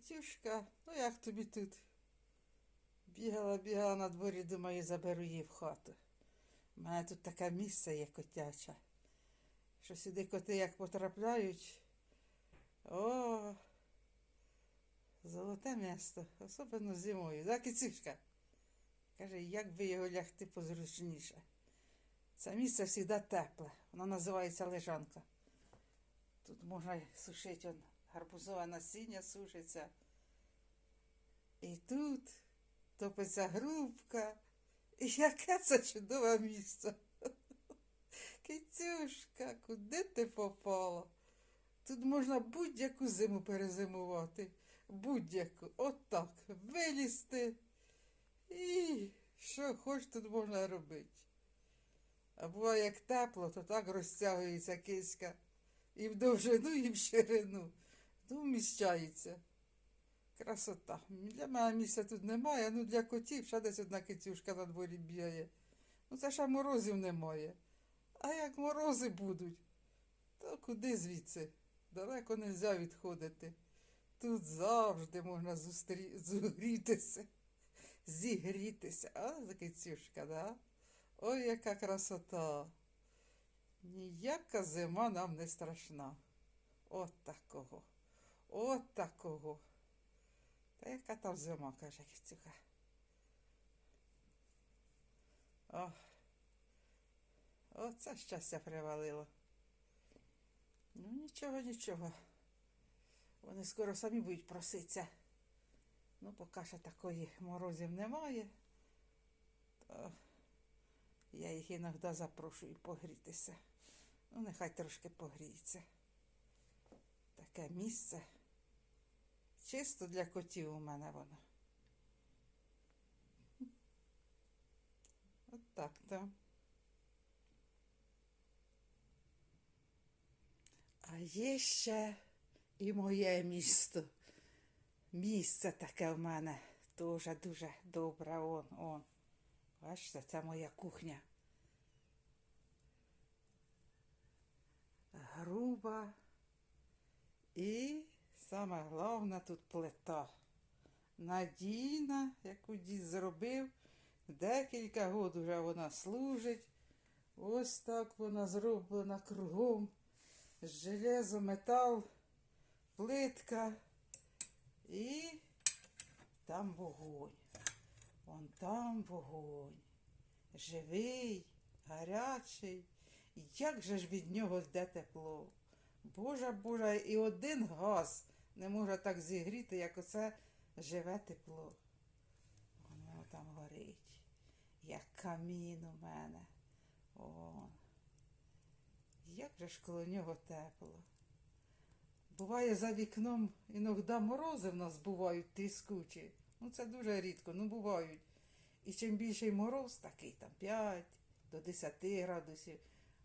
Китюшка, ну як тобі тут? Бігала, бігала на дворі, думаю, заберу її в хату. У мене тут таке місце є котяче, що сюди коти як потрапляють. О, золоте місто, особливо зимою. Да, кицюшка? Каже, як би його лягти позручніше. Це місце завжди тепле. Воно називається лежанка. Тут можна сушити гарбузове насіння сушиться. І тут топиться грубка. І яке це чудове місце. Китюшка, куди ти попала? Тут можна будь-яку зиму перезимувати. Будь-яку. Отак. Вилізти. І що хоч тут можна робити. А буває, як тепло, то так розтягується киська. І в довжину, і в ширину. Вміщається. Красота. Для мене місця тут немає, ну для котів ще десь одна китюшка на дворі бігає. Ну це ще морозів немає. А як морози будуть, то куди звідси? Далеко не можна відходити. Тут завжди можна зустрі... зустрітися, зігрітися. А, за китюшка, да? Ой, яка красота. Ніяка зима нам не страшна. От такого. От такого. Та яка там зима, каже. О, оце щастя привалило. Ну, нічого, нічого. Вони скоро самі будуть проситися. Ну, поки що такої морозів немає. То я їх іноді запрошую погрітися. Ну, нехай трошки погріється. Таке місце. Чисто для котів у мене воно. От так, то. А є ще і моє місто. Місце таке в мене дуже дуже добре. Он, он. Бачите, це моя кухня. Груба. І саме головне тут плита. Надійна, яку дід зробив. Декілька років вже вона служить. Ось так вона зроблена кругом. Железо, метал, плитка. І там вогонь. Вон там вогонь. Живий, гарячий. Як же ж від нього йде тепло? Боже, Боже, і один газ не може так зігріти, як оце живе тепло. Воно там горить, як камін у мене. О, як же ж коло нього тепло. Буває за вікном іноді морози в нас бувають тріскучі. Ну це дуже рідко, ну бувають. І чим більший мороз, такий там 5 до 10 градусів.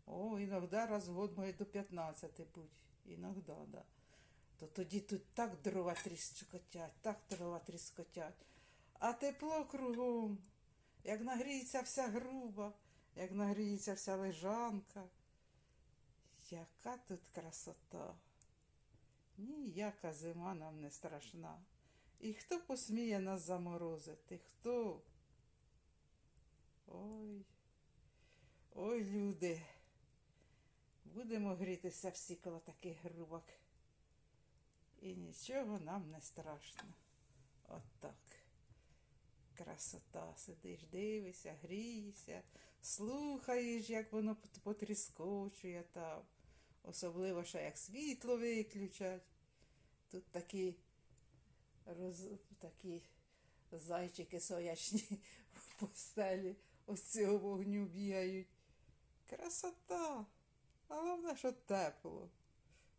О, іноді раз в год може до 15 бути. Іноді, да. То тоді тут так дрова тріскотять, так дрова тріскотять. А тепло кругом, як нагріється вся груба, як нагріється вся лежанка. Яка тут красота. Ніяка зима нам не страшна. І хто посміє нас заморозити? Хто? Ой, ой, люди. Будемо грітися всі коло таких грубок. І нічого нам не страшно. От так. Красота. Сидиш, дивишся, грієшся, слухаєш, як воно потріскочує там. Особливо, що як світло виключать. Тут такі, роз... такі зайчики соячні в постелі ось цього вогню бігають. Красота! Головне, що тепло.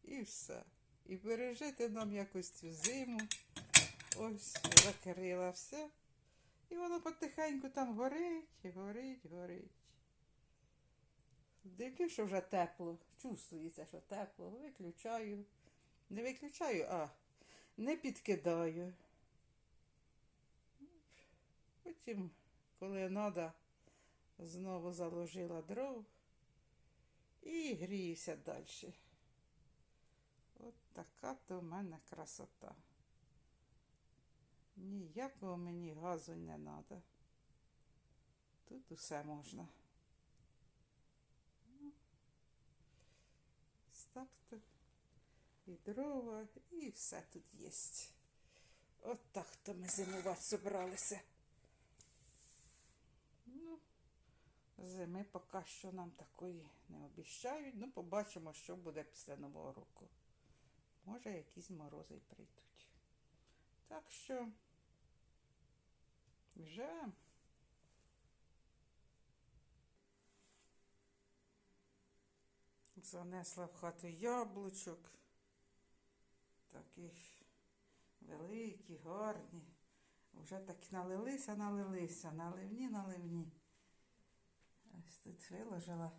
І все. І пережити нам якось цю зиму. Ось закрила все. І воно потихеньку там горить, горить, горить. Дивлюсь, що вже тепло. Чувствується, що тепло. Виключаю. Не виключаю, а не підкидаю. Потім, коли треба, знову заложила дров і гріюся далі. От така то в мене красота. Ніякого мені газу не треба. Тут усе можна. Ну, так то. І дрова, і все тут є. От так то ми зимувати зібралися. Ну, зими поки що нам такої не обіщають. Ну, побачимо, що буде після Нового року. Може, якісь морози прийдуть. Так що вже занесла в хату яблучок. Такі великі, гарні. Вже так налилися, налилися, наливні, наливні. Ось тут виложила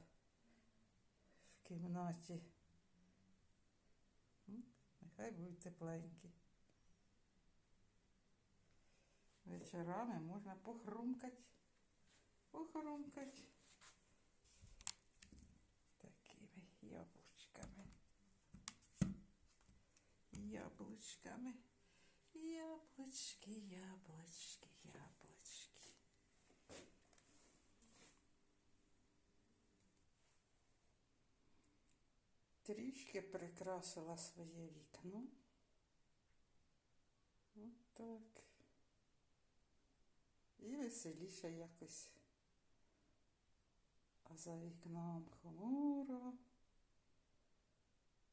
в кімнаті. М, Нехай будуть тепленькі. Вечорами можна похрумкати. Похрумкати. Такими яблучками. Яблучками. Яблочки, яблочки, яблочки. Трішки прикрасила своє вікно. От так. І веселіше якось. А за вікном хмуро.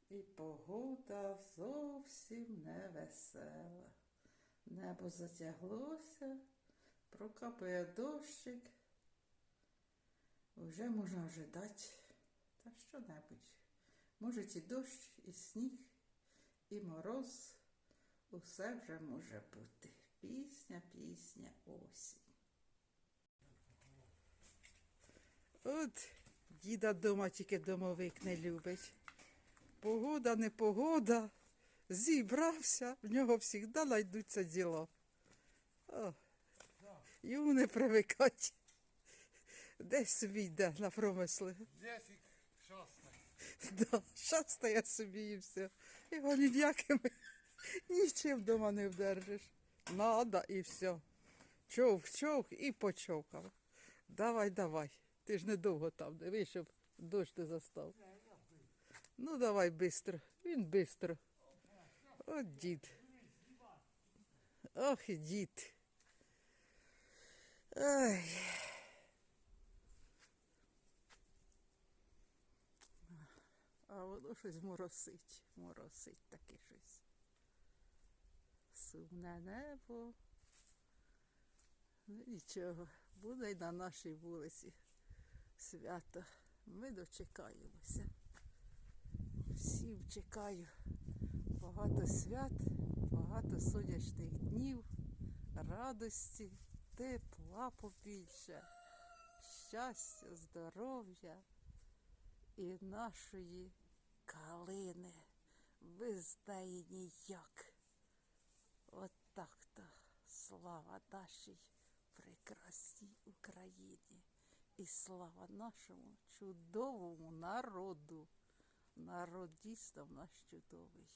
І погода зовсім не весела. Небо затяглося, прокапає дощик. Вже можна ожидати та що-небудь. Може і дощ, і сніг, і мороз. Усе вже може бути. Пісня, пісня, осінь. От діда дома тільки домовик не любить. Погода, не погода. Зібрався, в нього завжди знайдуться діла. О, йому не привикать. Десь собі на промисли. Да, шастає собі і все. Його ніякими нічим вдома не вдержиш. Надо і все. Човх, човх і почовкав. Давай, давай. Ти ж недовго там, диви, щоб дощ не застав. Ну, давай бистро. Він бистро. От дід. Ох дід. Ай. А воно щось моросить, моросить таке щось. Сумне небо. Ну нічого, буде й на нашій вулиці свято. Ми дочекаємося. Всім чекаю. Багато свят, багато сонячних днів, радості, тепла побільше, щастя, здоров'я і нашої калини. ви неї ніяк. От так-то слава нашій прекрасній Україні і слава нашому чудовому народу. Народ дійсно в нас чудовий.